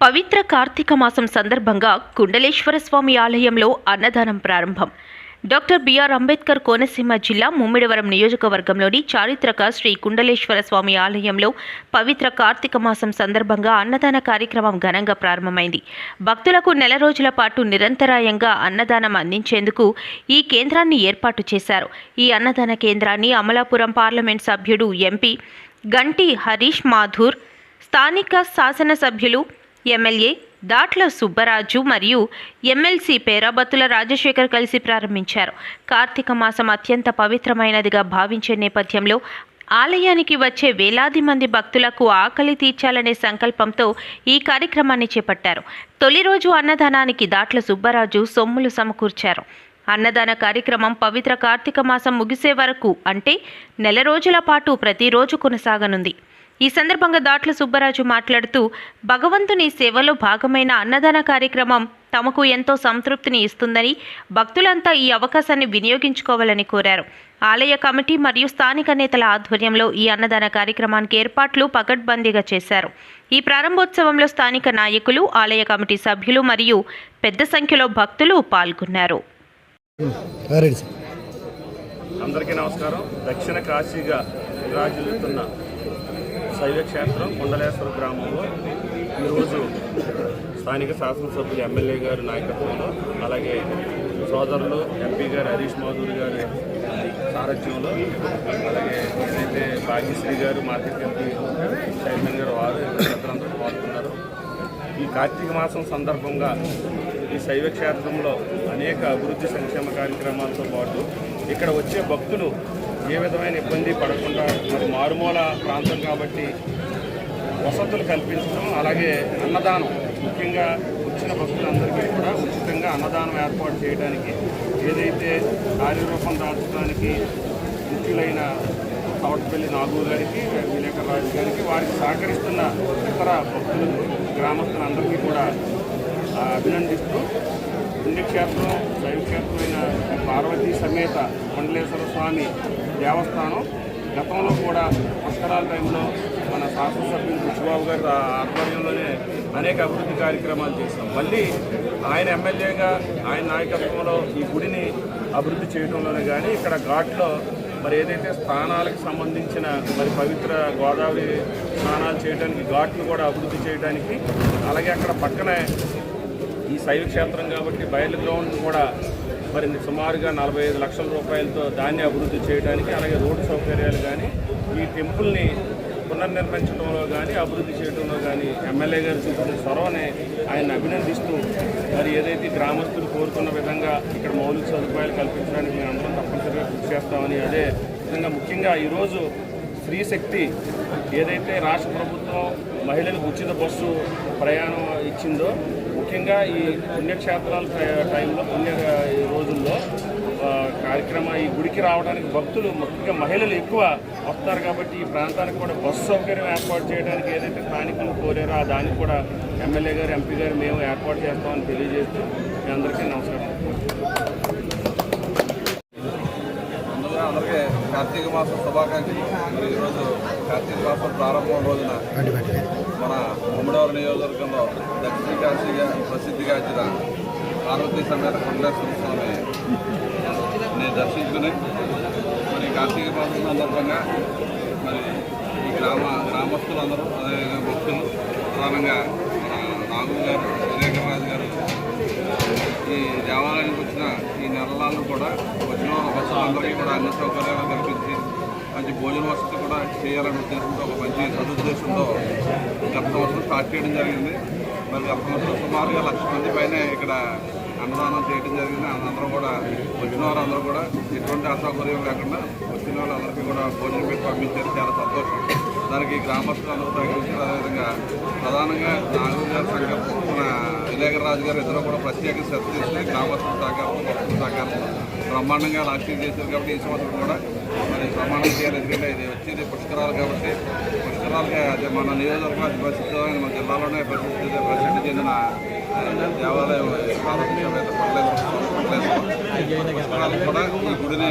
పవిత్ర కార్తీక మాసం సందర్భంగా కుండలేశ్వర స్వామి ఆలయంలో అన్నదానం ప్రారంభం. డాక్టర్ బిఆర్ అంబేద్కర్ కోనసీమ జిల్లా ముమ్మిడివరం నియోజకవర్గంలోని చారిత్రక శ్రీ కుండలేశ్వర స్వామి ఆలయంలో పవిత్ర కార్తీక మాసం సందర్భంగా అన్నదాన కార్యక్రమం ఘనంగా ప్రారంభమైంది. భక్తులకు నెల రోజుల పాటు నిరంతరాయంగా అన్నదానం అందించేందుకు ఈ కేంద్రాన్ని ఏర్పాటు చేశారు. ఈ అన్నదాన కేంద్రాన్ని అమలాపురం పార్లమెంట్ సభ్యుడు ఎంపీ గంటి హరీష్ మాథూర్ స్థానిక శాసనసభ్యులు ఎమ్మెల్యే దాట్ల సుబ్బరాజు మరియు ఎమ్మెల్సీ పేరాబత్తుల రాజశేఖర్ కలిసి ప్రారంభించారు. కార్తీక మాసం అత్యంత పవిత్రమైనదిగా భావించే నేపథ్యంలో ఆలయానికి వచ్చే వేలాది మంది భక్తులకు ఆకలి తీర్చాలనే సంకల్పంతో ఈ కార్యక్రమాన్ని చేపట్టారు. తొలి రోజు అన్నదానానికి దాట్ల సుబ్బరాజు సొమ్ములు సమకూర్చారు. అన్నదాన కార్యక్రమం పవిత్ర కార్తీక మాసం ముగిసే వరకు అంటే నెల రోజుల పాటు ప్రతిరోజు కొనసాగనుంది. ఈ సందర్భంగా దాట్ల సుబ్బరాజు మాట్లాడుతూ భగవంతుని సేవలో భాగమైన అన్నదాన కార్యక్రమం తమకు ఎంతో సంతృప్తిని ఇస్తుందని భక్తులంతా ఈ అవకాశాన్ని వినియోగించుకోవాలని కోరారు. ఆలయ కమిటీ మరియు స్థానిక నేతల ఆధ్వర్యంలో ఈ అన్నదాన కార్యక్రమానికి ఏర్పాట్లు పకడ్బందీగా చేశారు. ఈ ప్రారంభోత్సవంలో స్థానిక నాయకులు ఆలయ కమిటీ సభ్యులు మరియు పెద్ద సంఖ్యలో భక్తులు పాల్గొన్నారు. అందరికీ నమస్కారం. దక్షిణ కాశీగా విరాజిల్లుతున్న శైవ క్షేత్రం కొండలేశ్వర గ్రామంలో ఈరోజు స్థానిక శాసనసభ్యులు ఎమ్మెల్యే గారి నాయకత్వంలో అలాగే సోదరులు ఎంపీ గారు హరీష్ మాధురి గారి సారథ్యంలో అలాగే ఏదైతే భాగ్యశ్రీ గారు మార్కెట్ ఎంపీ చైర్మన్ గారు వారు అందరూ పాల్గొన్నారు. ఈ కార్తీక మాసం సందర్భంగా ఈ శైవ క్షేత్రంలో అనేక అభివృద్ధి సంక్షేమ కార్యక్రమాలతో పాటు ఇక్కడ వచ్చే భక్తులు ఏ విధమైన ఇబ్బంది పడకుండా మరి మారుమూల ప్రాంతం కాబట్టి వసతులు కల్పించడం అలాగే అన్నదానం ముఖ్యంగా వచ్చిన భక్తులందరికీ కూడా ఉచితంగా అన్నదానం ఏర్పాటు చేయడానికి ఏదైతే కార్యరూపం దాల్చడానికి ముఖ్యులైన తవటపల్లి నాగు గారికి విలేకర్ రాజు గారికి వారికి సహకరిస్తున్న ఇతర భక్తులకు గ్రామస్తులందరికీ కూడా అభినందిస్తూ పుణ్యక్షేత్రం శైవక్షేత్రమైన పార్వతీ సమేత మండలేశ్వర స్వామి దేవస్థానం. గతంలో కూడా పుష్కరాల టైంలో మన శాసనసభ్యులు కృష్ణబాబు గారి ఆధ్వర్యంలోనే అనేక అభివృద్ధి కార్యక్రమాలు చేశాం. మళ్ళీ ఆయన ఎమ్మెల్యేగా ఆయన నాయకత్వంలో ఈ గుడిని అభివృద్ధి చేయడంలోనే కానీ ఇక్కడ ఘాట్లో మరి ఏదైతే స్థానాలకు సంబంధించిన మరి పవిత్ర గోదావరి స్నానాలు చేయడానికి ఘాట్లు కూడా అభివృద్ధి చేయడానికి అలాగే అక్కడ పక్కనే ఈ శైవ క్షేత్రం కాబట్టి బయలు గ్రౌండ్ కూడా మరి సుమారుగా నలభై ఐదు లక్షల రూపాయలతో దాన్ని అభివృద్ధి చేయడానికి అలాగే రోడ్డు సౌకర్యాలు కానీ ఈ టెంపుల్ని పునర్నిర్మించడంలో కానీ అభివృద్ధి చేయడంలో కానీ ఎమ్మెల్యే గారు చూపిన చొరవని ఆయన అభినందిస్తూ మరి ఏదైతే గ్రామస్తులు కోరుకున్న విధంగా ఇక్కడ మౌలిక సదుపాయాలు కల్పించడానికి మేము అందరం తప్పనిసరిగా కృషి చేస్తామని అదే విధంగా ముఖ్యంగా ఈరోజు స్త్రీ శక్తి ఏదైతే రాష్ట్ర ప్రభుత్వం మహిళలకు ఉచిత బస్సు ప్రయాణం ఇచ్చిందో ముఖ్యంగా ఈ పుణ్యక్షేత్రాల టై- టైంలో పుణ్య ఈ రోజుల్లో కార్యక్రమ ఈ గుడికి రావడానికి భక్తులు ముఖ్యంగా మహిళలు ఎక్కువ వస్తారు కాబట్టి ఈ ప్రాంతానికి కూడా బస్సు సౌకర్యం ఏర్పాటు చేయడానికి ఏదైతే స్థానికులు కోరారో ఆ దానికి కూడా ఎమ్మెల్యే గారు ఎంపీ గారు మేము ఏర్పాటు చేస్తామని తెలియజేస్తూ మీ అందరికీ నమస్కారం. కార్తీక మాసం శుభాకాంక్షలు. మరి ఈరోజు కార్తీక మాసం ప్రారంభం రోజున మన ఉమ్మడవరం నియోజకవర్గంలో దక్షిణ కాశీగా ప్రసిద్ధిగాంచిన పార్వతీ సమేత కొండేశ్వర స్వామి నేను దర్శించుకుని మరి కార్తీక మాసం సందర్భంగా మరి ఈ గ్రామ గ్రామస్తులందరూ అదేవిధంగా భక్తులు ప్రధానంగా మన నాగు గారు వివేకరాజు గారు ఈ దేవాలయానికి వచ్చిన ఈ నెలలను కూడా అందరికీ కూడా అన్ని సౌకర్యాలు కల్పించి మంచి భోజన వసతి కూడా చేయాలనే ఉద్దేశంతో ఒక మంచి సదుద్దేశంతో గత సంవత్సరం స్టార్ట్ చేయడం జరిగింది. మరి గత సంవత్సరం సుమారుగా లక్ష మంది పైన ఇక్కడ అన్నదానం చేయడం జరిగింది. అందరూ కూడా వచ్చిన వారందరూ కూడా ఎటువంటి అసౌకర్యం లేకుండా వచ్చిన వాళ్ళందరికీ కూడా భోజనం పెట్టి పంపించారు. చాలా సంతోషం. దానికి గ్రామస్తులు అందరూ సహకరించారు. అదేవిధంగా ప్రధానంగా నాగూరు గారి సంకల్పం మన విలేకర్ రాజు గారు ఇద్దరు కూడా ప్రత్యేక శ్రద్ధ తీసుకుని గ్రామస్తుల సహకారం భక్తుల సహకారం బ్రహ్మాండంగా లాక్షన్ చేశారు కాబట్టి ఈ సంవత్సరం కూడా మరి ప్రమాణం చేయాలి ఎందుకంటే ఇది వచ్చేది పుష్కరాలు కాబట్టి పుష్కరాలుగా అదే మన నియోజకవర్గం అతి ప్రసిద్ధమైన మన జిల్లాలోనే ప్రసిద్ధి ప్రసిద్ధి చెందిన ఆ, దేవాలయం పార్వతీ సమేత కొండలేశ్వర కొండలేశ్వరం పుష్కరాలు కూడా ఈ గుడిని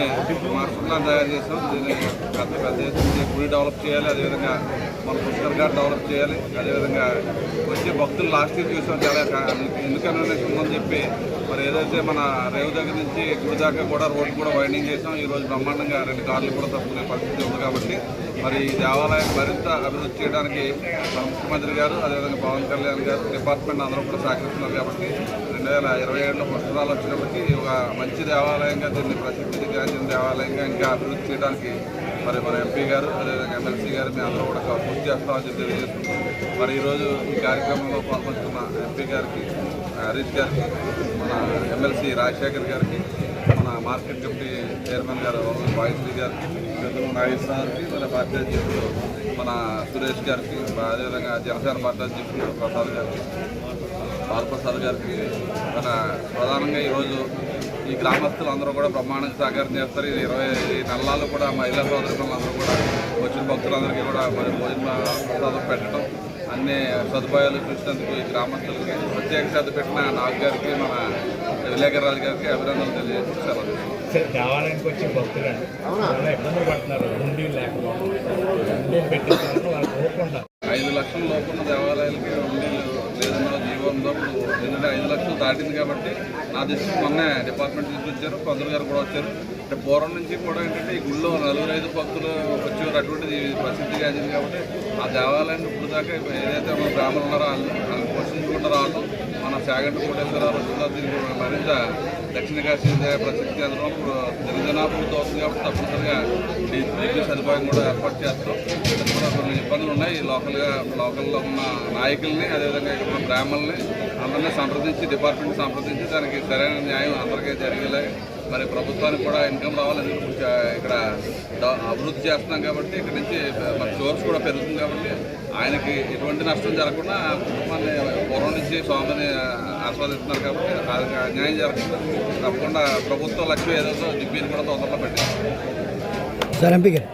మార్పులా తయారు చేసాం దీన్ని పెద్ద పెద్ద ఎత్తున ఈ గుడి డెవలప్ చేయాలి అదేవిధంగా మన పుష్కర్ ఘాట్ డెవలప్ చేయాలి. అదేవిధంగా వచ్చే భక్తులు లాస్ట్ ఇయర్ చూసాం చాలా ఎందుకని ఉందని చెప్పి మరి ఏదైతే మన రేవు దగ్గర నుంచి గుడి దాకా కూడా రోడ్డు కూడా వైండింగ్ చేసాం. ఈ రోజు బ్రహ్మాండంగా రెండు కార్లు కూడా తప్పుకునే పరిస్థితి ఉంది కాబట్టి మరి ఈ దేవాలయం మరింత అభివృద్ధి చేయడానికి మన ముఖ్యమంత్రి గారు అదేవిధంగా పవన్ కళ్యాణ్ గారు డిపార్ట్మెంట్ అందరూ కూడా సహకరిస్తున్నారు కాబట్టి రెండు వేల ఇరవై ఏడులో పుస్తకాలు వచ్చినప్పటికీ ఒక మంచి దేవాలయంగా దీన్ని ప్రసిద్ధిగాంచిన దేవాలయంగా ఇంకా అభివృద్ధి చేయడానికి మరి మన ఎంపీ గారు అదేవిధంగా ఎమ్మెల్సీ గారు మేము అందరూ కూడా పూర్తి చేస్తామని చెప్పి తెలియజేస్తున్నాం మరి ఈరోజు ఈ కార్యక్రమంలో పాల్పంచుకున్న ఎంపీ గారికి హరీష్ గారికి మన ఎమ్మెల్సీ రాజశేఖర్ గారికి మార్కెట్ కమిటీ చైర్మన్ గారు వాయిశ్రీ గారికి పెద్దలు నాగేశ్వర గారికి మన పార్టీ అధ్యక్షుడు మన సురేష్ గారికి అదేవిధంగా జనసేన పార్టీ అధ్యక్షుడు ప్రసాద్ గారికి బాలప్రసాద్ గారికి మన ప్రధానంగా ఈరోజు ఈ గ్రామస్తులు అందరూ కూడా బ్రహ్మాండంగా సహకారం చేస్తారు. ఈ ఇరవై నెలలు కూడా మహిళా సోదరులు అందరూ కూడా వచ్చిన భక్తులందరికీ కూడా మరి భోజన ప్రసాదం పెట్టడం అన్ని సదుపాయాలు చూసినందుకు ఈ గ్రామస్తులకి ప్రత్యేక శ్రద్ధ పెట్టిన నాగ్ గారికి మన విలేకరాజు గారికి అభినందనలు తెలియజేస్తారు సరే దేవాలయానికి వచ్చే భక్తులు. చాలా ఇబ్బందులు పడుతున్నారు? కోరుకుంటారు ఐదు లక్షల లోపల దేవాలయాలకి ఉండి లేదన్నా జీవనంలో ఎందుకంటే ఐదు లక్షలు దాటింది కాబట్టి నా దృష్టికి మొన్నే డిపార్ట్మెంట్ తీసుకొచ్చారు కొందరు గారు కూడా వచ్చారు. అంటే పూర్వం నుంచి కూడా ఏంటంటే ఈ గుళ్ళో నలుగురు ఐదు భక్తులు వచ్చేవారు అటువంటిది ఇది ప్రసిద్ధిగాంచింది కాబట్టి ఆ దేవాలయాన్ని ఇప్పుడు దాకా ఏదైతే మన బ్రాహ్మణులు ఉన్నారో వాళ్ళు వాళ్ళు పోషించుకుంటూ రావడం చాగంటి కోటేశ్వరరావు వచ్చిన దీనికి మరింత దక్షిణ కాశీ దే- ప్రసిద్ధి కేంద్రం జనజనాభివృద్ధి అవుతుంది కాబట్టి తప్పనిసరిగా ఈ సదుపాయం కూడా ఏర్పాటు చేస్తాం. ఇక్కడ కూడా కొన్ని ఇబ్బందులు ఉన్నాయి. లోకల్గా లోకల్లో ఉన్న నాయకుల్ని అదేవిధంగా ఇక్కడ ఉన్న బ్రాహ్మణుల్ని అందరినీ సంప్రదించి డిపార్ట్మెంట్ సంప్రదించి దానికి సరైన న్యాయం అందరికీ జరిగేలా మరి ప్రభుత్వానికి కూడా ఇన్కమ్ రావాలి ఎందుకంటే ఇక్కడ అభివృద్ధి చేస్తున్నాం కాబట్టి ఇక్కడ నుంచి మన సోర్స్ కూడా పెరుగుతుంది కాబట్టి ఆయనకి ఎటువంటి నష్టం జరగకుండా కుటుంబాన్ని పూర్వం నుంచి స్వామిని ఆస్వాదిస్తున్నారు కాబట్టి ఆయనకి అన్యాయం జరగకుండా తప్పకుండా ప్రభుత్వ లక్ష్యం ఏదైతే దిబ్బీని కూడా తొందరలో పెట్టింది సార్ ఎంపీ గారు.